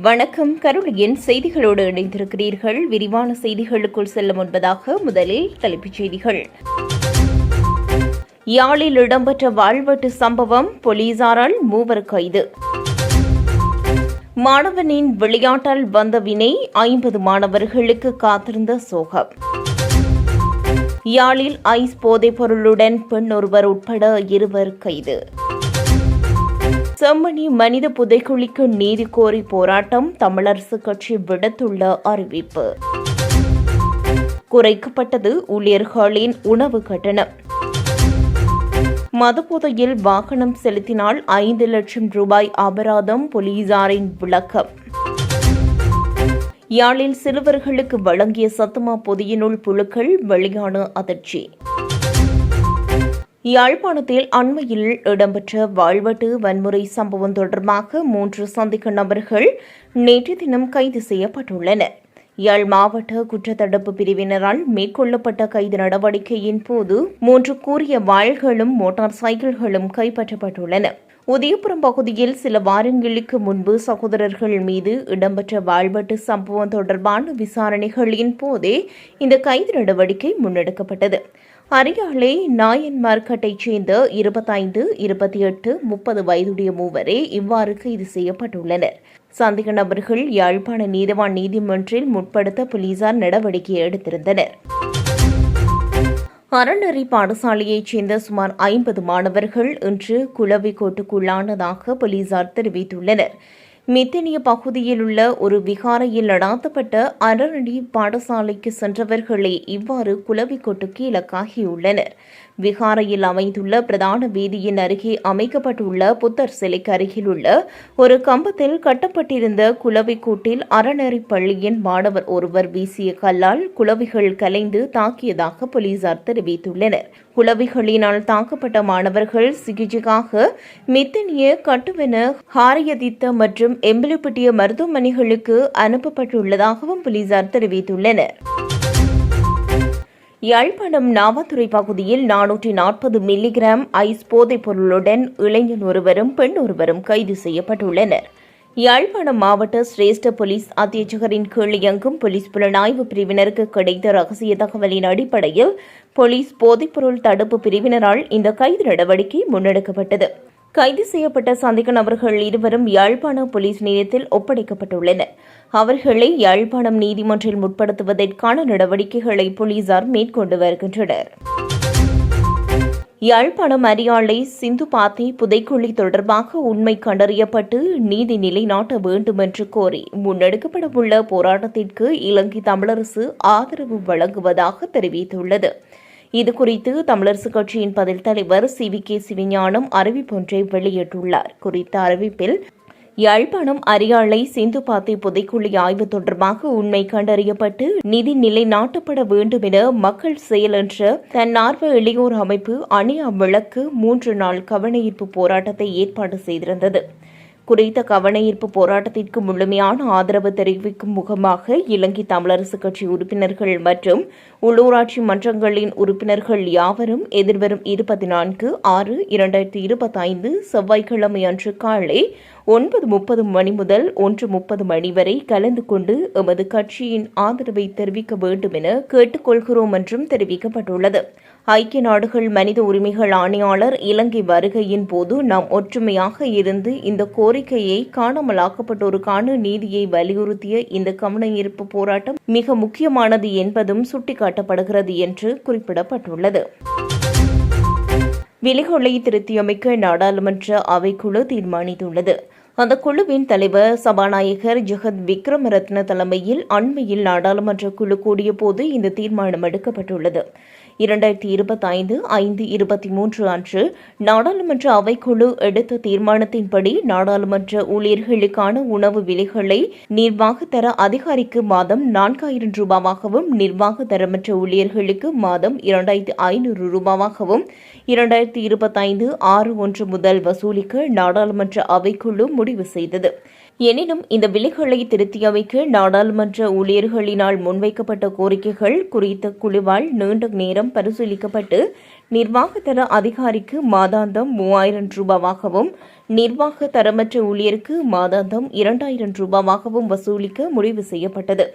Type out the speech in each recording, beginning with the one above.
வணக்கம். கருளியின் செய்திகளோடு இணைந்திருக்கிறீர்கள். விரிவான செய்திகளுக்குள் செல்ல முன்பதாக முதலில் தலைப்புச் செய்திகள். யாழில் இடம்பெற்ற வாழ்வெட்டு சம்பவம் போலீசாரால் மூவர் கைது. மாணவனின் விளையாட்டால் வந்த வினை ஐம்பது மாணவர்களுக்கு காத்திருந்த சோகம். யாழில் ஐஸ் போதைப் பொருளுடன் பெண் ஒருவர் உட்பட இருவர் கைது. செம்மணி மனித புதைக்குழிக்கு நீதி கோரி போராட்டம் தமிழரசு கட்சி விடுத்துள்ள அறிவிப்பு. குறைக்கப்பட்டது ஊழியர்களின் உணவு கட்டணம். மதுபோதையில் வாகனம் செலுத்தினால் ஐந்து லட்சம் ரூபாய் அபராதம் போலீசாரின் விளக்கம். யாழில் சிறுவர்களுக்கு வழங்கிய சத்துமா பொதியினுள் புழுக்கள் வெளியான அதிர்ச்சி. யாழ்ப்பாணத்தில் அண்மையில் இடம்பெற்ற வாழ்வெட்டு வன்முறை சம்பவம் தொடர்பாக மூன்று சந்தேக நபர்கள் நேற்று தினம் கைது செய்யப்பட்டுள்ளனர். யாழ் மாவட்ட குற்றத்தடுப்பு பிரிவினரால் மேற்கொள்ளப்பட்ட கைது நடவடிக்கையின் போது மூன்று கூறிய வாள்களும் மோட்டார் சைக்கிள்களும் கைப்பற்றப்பட்டுள்ளன. உதயபுரம் பகுதியில் சில வாரங்களுக்கு முன்பு சகோதரர்கள் மீது இடம்பெற்ற வாழ்வெட்டு சம்பவம் தொடர்பான விசாரணைகளின் போதே இந்த கைது நடவடிக்கை முன்னெடுக்கப்பட்டது. அரியாலை நாயன் மார்க்கெட்டைச் சேர்ந்த இருபத்தைந்து இருபத்தி எட்டு முப்பது வயதுடைய மூவரே இவ்வாறு கைது செய்யப்பட்டுள்ளனர். சந்தேக நபர்கள் யாழ்ப்பாண நீதவான் நீதிமன்றில் முற்படுத்த போலீசார் நடவடிக்கை எடுத்திருந்தனர். அறநெறி பாடசாலையைச் சேர்ந்த சுமார் ஐம்பது மாணவர்கள் இன்று குளவிக்கோட்டுக்குள்ளானதாக போலீசார் தெரிவித்துள்ளனர். மித்தினிய பகுதியில் உள்ள ஒரு விகாரையில் நடாத்தப்பட்ட அறநெறி பாடசாலைக்கு சென்றவர்களே இவ்வாறு குளவிக்கொட்டுக்கு இலக்காகியுள்ளனர். விகாரையில் அமைந்துள்ள பிரதான வீதியின் அருகே அமைக்கப்பட்டுள்ள புத்தர் சிலைக்கு அருகில் உள்ள ஒரு கம்பத்தில் கட்டப்பட்டிருந்த குளவிக்கூட்டில் அறநெறி பள்ளியின் மாணவர் ஒருவர் வீசிய கல்லால் குளவிகள் கலைந்து தாக்கியதாக போலீசார் தெரிவித்துள்ளனர். குளவிகளினால் தாக்கப்பட்ட மாணவர்கள் சிகிச்சைக்காக மித்தனிய கட்டுவென ஹாரியதித்த மற்றும் எம்பிலிப்பட்டிய மருத்துவமனைகளுக்கு அனுப்பப்பட்டுள்ளதாகவும் போலீசார் தெரிவித்துள்ளனர். யாழ்ப்பாணம் நாவாத்துறை பகுதியில் நானூற்றி நாற்பது மில்லிகிராம் ஐஸ் போதைப் பொருளுடன் இளைஞன் ஒருவரும் பெண் ஒருவரும் கைது செய்யப்பட்டுள்ளனர். யாழ்ப்பாணம் மாவட்ட சிரேஷ்ட போலீஸ் அத்தியட்சகரின் கீழ் இயங்கும் போலீஸ் புலனாய்வு பிரிவினருக்கு கிடைத்த ரகசிய தகவலின் அடிப்படையில் போலீஸ் போதைப்பொருள் தடுப்பு பிரிவினரால் இந்த கைது நடவடிக்கை முன்னெடுக்கப்பட்டது. கைது செய்யப்பட்ட சந்தேக நபர்கள் இருவரும் யாழ்ப்பாண போலீஸ் நிலையத்தில் ஒப்படைக்கப்பட்டுள்ளனர். அவர்களை யாழ்ப்பாணம் நீதிமன்றில் முற்படுத்துவதற்கான நடவடிக்கைகளை போலீசார் மேற்கொண்டு வருகின்றனர். யாழ்ப்பாணம் அரியாலை சிந்து பாத்தி புதைக்குழி தொடர்பாக உண்மை கண்டறியப்பட்டு நீதி நிலைநாட்ட வேண்டும் என்று கோரி முன்னெடுக்கப்படவுள்ள போராட்டத்திற்கு இலங்கை தமிழரசு ஆதரவு வழங்குவதாக தெரிவித்துள்ளது. இதுகுறித்து தமிழரசுக் கட்சியின் பதில் தலைவர் சி. வி. கே. சிவஞானம் அறிவிப்பொன்றை வெளியிட்டுள்ளார். குறித்த அறிவிப்பில் யாழ்ப்பாணம் அரியாலை சிந்துபாத்தி புதைக்குழி ஆய்வு தொடர்பாக உண்மை கண்டறியப்பட்டு நிதி நிலை நாட்டப்பட வேண்டும் என மக்கள் செயல் என்ற தன்னார்வ இளையோர் அமைப்பு அணியா விளக்கு மூன்று நாள் கவனஈர்ப்பு போராட்டத்தை ஏற்பாடு செய்திருந்தது. குறித்த கவனஈர்ப்பு போராட்டத்திற்கு முழுமையான ஆதரவு தெரிவிக்கும் முகமாக இலங்கை தமிழரசு கட்சி உறுப்பினர்கள் மற்றும் உள்ளூராட்சி மன்றங்களின் உறுப்பினர்கள் யாவரும் எதிர்வரும் இருபத்தி நான்கு ஆறு இரண்டாயிரத்தி இருபத்தைந்து செவ்வாய்க்கிழமை அன்று காலை ஒன்பது முப்பது மணி முதல் ஒன்று முப்பது மணி வரை கலந்து கொண்டு எமது கட்சியின் ஆதரவை தெரிவிக்க வேண்டும் என கேட்டுக்கொள்கிறோம் என்றும் தெரிவிக்கப்பட்டுள்ளது. ஐக்கிய நாடுகள் மனித உரிமைகள் ஆணையாளர் இலங்கை வருகையின் போது நாம் ஒற்றுமையாக இருந்து இந்த கோரிக்கையை காணாமலாக்கப்பட்டோருக்கான நீதியை வலியுறுத்திய இந்த கவனயீர்ப்பு போராட்டம் மிக முக்கியமானது என்பதும் சுட்டிக்காட்டப்படுகிறது என்று குறிப்பிடப்பட்டுள்ளது. விலைகளை திருத்தியமைக்க நாடாளுமன்ற அவைக்குழு தீர்மானித்துள்ளது. அந்த குழுவின் தலைவர் சபாநாயகர் ஜெகத் விக்ரமரத்ன தலைமையில் அண்மையில் நாடாளுமன்ற குழு கூடிய போது இந்த தீர்மானம் எடுக்கப்பட்டுள்ளது. இரண்டாயிரத்தி இருபத்தி ஐந்து ஐந்து இருபத்தி மூன்று அன்று நாடாளுமன்ற அவைக்குழு எடுத்த தீர்மானத்தின்படி நாடாளுமன்ற ஊழியர்களுக்கான உணவு விலைகளை நிர்வாக தர அதிகாரிக்கு மாதம் நான்காயிரம் ரூபாவாகவும் நிர்வாக தரமற்ற ஊழியர்களுக்கு மாதம் இரண்டாயிரத்தி ஐநூறு ரூபாவாகவும் இரண்டாயிரத்தி இருபத்தைந்து ஆறு ஒன்று முதல் வசூலிக்க நாடாளுமன்ற அவைக்குழு முடிவு செய்தது. எனினும் இந்த விலைகளை திருத்தியமைக்க நாடாளுமன்ற ஊழியர்களினால் முன்வைக்கப்பட்ட கோரிக்கைகள் குறித்த குழுவால் நீண்ட நேரம் பரிசீலிக்கப்பட்டு நிர்வாகத்தர அதிகாரிக்கு மாதாந்தம் மூவாயிரம் ரூபாவாகவும் நிர்வாக தரமற்ற ஊழியருக்கு மாதாந்தம் இரண்டாயிரம் ரூபாவாகவும் வசூலிக்க முடிவு செய்யப்பட்டது.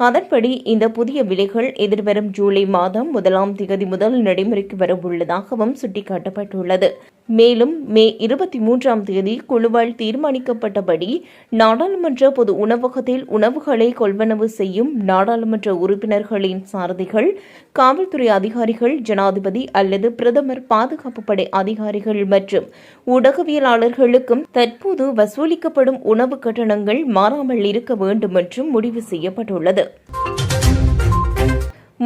அதன்படி இந்த புதிய விலைகள் எதிர்வரும் ஜூலை மாதம் முதலாம் திகதி முதல் நடைமுறைக்கு வரவுள்ளதாகவும் சுட்டிக்காட்டப்பட்டுள்ளது. மேலும் மே இருபத்தி மூன்றாம் தேதி குழுவால் தீர்மானிக்கப்பட்டபடி நாடாளுமன்ற பொது உணவகத்தில் உணவுகளை கொள்வனவு செய்யும் நாடாளுமன்ற உறுப்பினர்களின் சாரதிகள் காவல்துறை அதிகாரிகள் ஜனாதிபதி அல்லது பிரதமர் பாதுகாப்பு படை அதிகாரிகள் மற்றும் ஊடகவியலாளர்களுக்கும் தற்போது வசூலிக்கப்படும் உணவு கட்டணங்கள் மாறாமல் இருக்க வேண்டும் என்றும் முடிவு செய்யப்பட்டுள்ளது.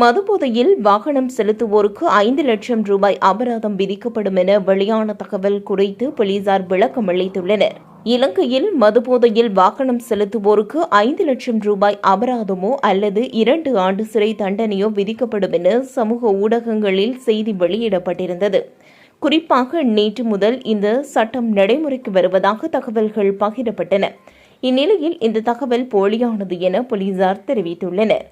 மதுபோதையில் வாகனம் செலுத்துவோருக்கு ஐந்து லட்சம் ரூபாய் அபராதம் விதிக்கப்படும் என வெளியான தகவல் குறித்து போலீசார் விளக்கம் அளித்துள்ளனர். இலங்கையில் மதுபோதையில் வாகனம் செலுத்துவோருக்கு ஐந்து லட்சம் ரூபாய் அபராதமோ அல்லது இரண்டு ஆண்டு சிறை தண்டனையோ விதிக்கப்படும் என சமூக ஊடகங்களில் செய்தி வெளியிடப்பட்டிருந்தது. குறிப்பாக நேற்று முதல் இந்த சட்டம் நடைமுறைக்கு வருவதாக தகவல்கள் பகிரப்பட்டன. இந்நிலையில் இந்த தகவல் போலியானது என போலீசார் தெரிவித்துள்ளனர்.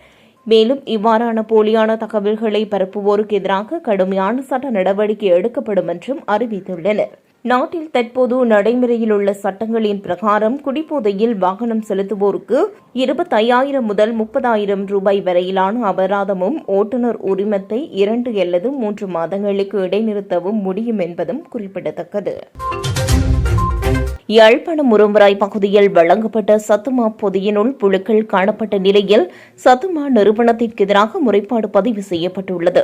மேலும் இவ்வாறான போலியான தகவல்களை பரப்புவோருக்கு எதிராக கடுமையான சட்ட நடவடிக்கை எடுக்கப்படும் என்றும் அறிவித்துள்ளனர். நாட்டில் தற்போது நடைமுறையில் உள்ள சட்டங்களின் பிரகாரம் குடிபோதையில் வாகனம் செலுத்துவோருக்கு இருபத்தையாயிரம் முதல் முப்பதாயிரம் ரூபாய் வரையிலான அபராதமும் ஓட்டுநர் உரிமத்தை இரண்டு அல்லது மூன்று மாதங்களுக்கு இடைநிறுத்தவும் முடியும் என்பதும் குறிப்பிடத்தக்கது. யாழ்ப்பாணம் முரும்பராய் பகுதியில் வழங்கப்பட்ட சத்துமா பொதியினுள் புழுக்கள் காணப்பட்ட நிலையில் சத்துமா நிறுவனத்திற்கு எதிராக முறைப்பாடு பதிவு செய்யப்பட்டுள்ளது.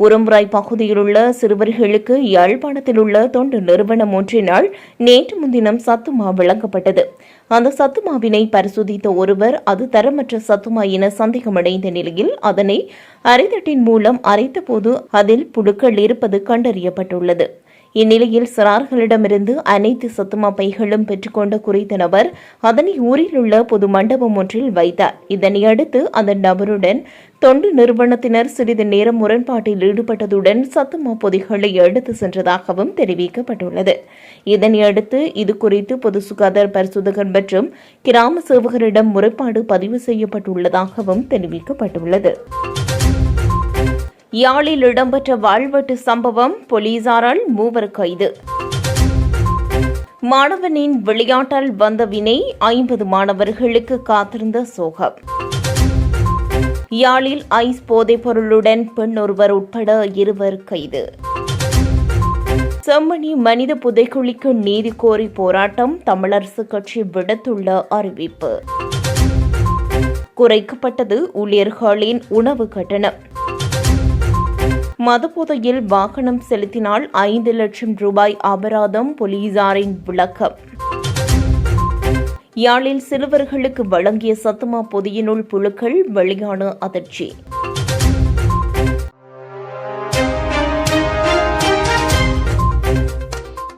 உரும்புராய் பகுதியில் உள்ள சிறுவர்களுக்கு யாழ்ப்பாணத்தில் உள்ள தொண்டு நிறுவனம் ஒன்றினால் நேற்று முன்தினம் சத்துமா வழங்கப்பட்டது. அந்த சத்துமாவினை பரிசோதித்த ஒருவர் அது தரமற்ற சத்துமா என சந்தேகமடைந்த நிலையில் அதனை அரைத்தட்டின் மூலம் அரைத்தபோது அதில் புழுக்கள் இருப்பது கண்டறியப்பட்டுள்ளது. இந்நிலையில் சிறார்களிடமிருந்து அனைத்து சத்துமா பைகளும் பெற்றுக்கொண்ட குறித்த நபர் அதனை ஊரில் உள்ள பொது மண்டபம் ஒன்றில் வைத்தார். இதனையடுத்து அந்த நபருடன் தொண்டு நிறுவனத்தினர் சிறிது நேரம் முரண்பாட்டில் ஈடுபட்டதுடன் சத்துமா பொதிகளை எடுத்து சென்றதாகவும் தெரிவிக்கப்பட்டுள்ளது. இதனையடுத்து இதுகுறித்து பொது சுகாதார பரிசோதகர் மற்றும் கிராம சேவகரிடம் முறைப்பாடு பதிவு செய்யப்பட்டுள்ளதாகவும் தெரிவிக்கப்பட்டுள்ளது. யாழில் இடம்பெற்ற வாழ்வெட்டு சம்பவம் போலீசாரால் மூவர் கைது. மாணவனின் விளையாட்டால் வந்த வினை ஐம்பது மாணவர்களுக்கு காத்திருந்த சோகம். யாழில் ஐஸ் போதைப் பொருளுடன் பெண் ஒருவர் உட்பட இருவர் கைது. செம்மணி மனித புதைக்குழிக்கு நீதி கோரி போராட்டம் தமிழரசு கட்சி விடுத்துள்ள அறிவிப்பு. குறைக்கப்பட்டது ஊழியர்களின் உணவு கட்டணம். மதுபோதையில் வாகனம் செலுத்தினால் ஐந்து லட்சம் ரூபாய் அபராதம் போலீசாரின் விளக்கம். யாழில் சிறுவர்களுக்கு வழங்கிய சத்துமா பொதியினுள் புழுக்கள் வெளியான அதிர்ச்சி.